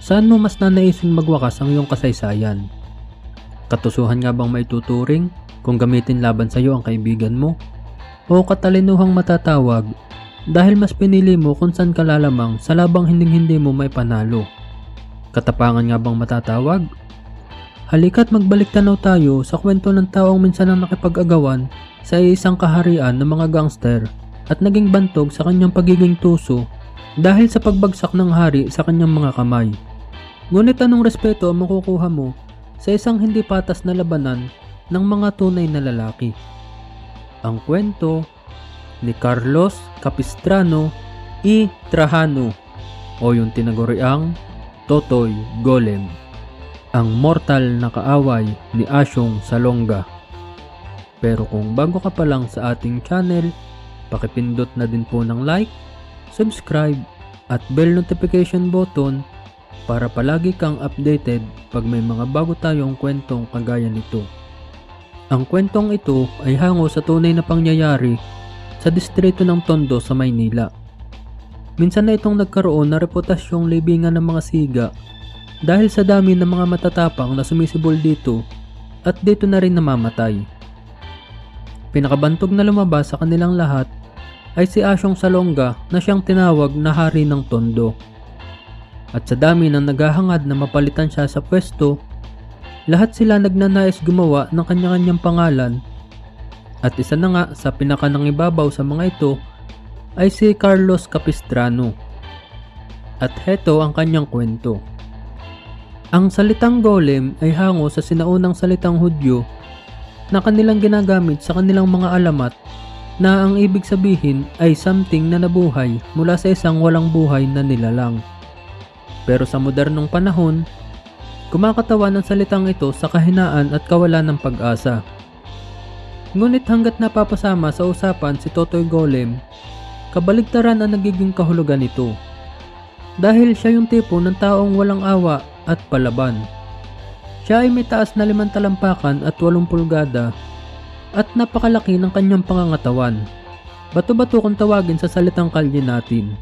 Saan mo mas nanaising magwakas ang iyong kasaysayan? Katusuhan nga bang maituturing kung gamitin laban sa iyo ang kaibigan mo? O katalinuhang matatawag dahil mas pinili mo kung saan ka lalamang sa labang hinding-hindi mo may panalo? Katapangan nga bang matatawag? Halika't magbalik tanaw tayo sa kwento ng taong minsan ang nakipag-agawan sa isang kaharian ng mga gangster at naging bantog sa kanyang pagiging tuso dahil sa pagbagsak ng hari sa kanyang mga kamay. Ngunit anong respeto ang makukuha mo sa isang hindi patas na labanan ng mga tunay na lalaki? Ang kwento ni Carlos Capistrano y Trajano o yung tinaguriang Totoy Golem ang mortal na kaaway ni Asyong Salonga. Pero kung bago ka pa lang sa ating channel, pakipindot na din po ng like, subscribe, at bell notification button para palagi kang updated pag may mga bago tayong kwentong kagaya nito. Ang kwentong ito ay hango sa tunay na pangyayari sa distrito ng Tondo sa Maynila. Minsan na itong nagkaroon na reputasyong libingan ng mga siga dahil sa dami ng mga matatapang na sumisibol dito at dito na rin namamatay. Pinakabantog na lumabas sa kanilang lahat ay si Asyong Salonga na siyang tinawag na hari ng Tondo. At sa dami ng naghahangad na mapalitan siya sa pwesto, lahat sila nagnanais gumawa ng kanya-kanyang pangalan at isa na nga sa pinakanangibabaw sa mga ito ay si Carlos Capistrano. At heto ang kanyang kwento. Ang salitang golem ay hango sa sinaunang salitang Hudyo na kanilang ginagamit sa kanilang mga alamat na ang ibig sabihin ay something na nabuhay mula sa isang walang buhay na nilalang. Pero sa modernong panahon, kumakatawan ang salitang ito sa kahinaan at kawalan ng pag-asa. Ngunit hanggat napapasama sa usapan si Totoy Golem, kabaligtaran ang nagiging kahulugan nito. Dahil siya yung tipo ng taong walang awa at palaban. Siya ay may taas na limang talampakan at walong pulgada at napakalaki ng kanyang pangangatawan. Bato-bato kung tawagin sa salitang kalye natin.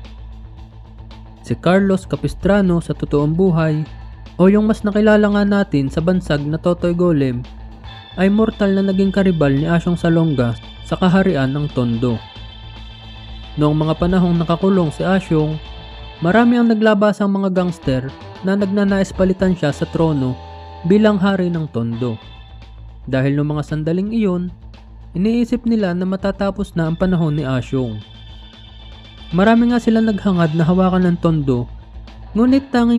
Si Carlos Capistrano sa totoong buhay o yung mas nakilala nga natin sa bansag na Totoy Golem ay mortal na naging karibal ni Asyong Salonga sa kaharian ng Tondo. Noong mga panahong nakakulong si Asyong, marami ang naglabasang mga gangster na nagnanais palitan siya sa trono bilang hari ng Tondo. Dahil noong mga sandaling iyon, iniisip nila na matatapos na ang panahon ni Asyong. Marami nga sila naghangad na hawakan ng Tondo, ngunit tanging